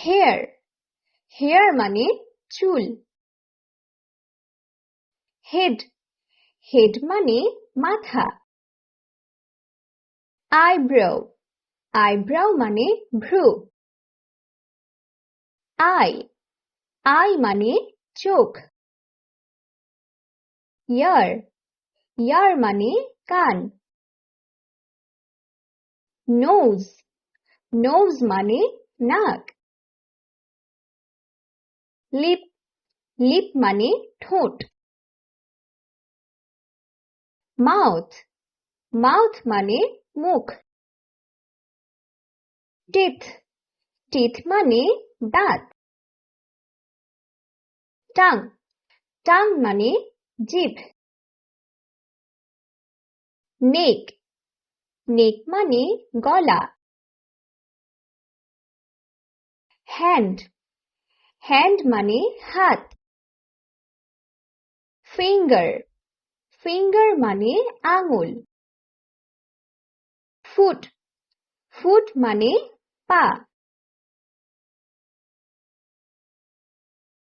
hair hair মানে চুল head head মানে মাথা আইব্রো আইব্রাও মানে ভ্রু আই আই মানে চোখ ইয়ার ইয়ার মানে কান নোজ নোজ মানে নাক লিপ লিপ মানে ঠোঁট মাউথ মাউথ মানে মুখ টিথ টিথ মানে দাঁত টাং টাং মানে জিভ নেক নেক মানে গলা হ্যান্ড हैंड माने हाथ फिंगर फिंगर माने आंगुल फुट फुट माने पा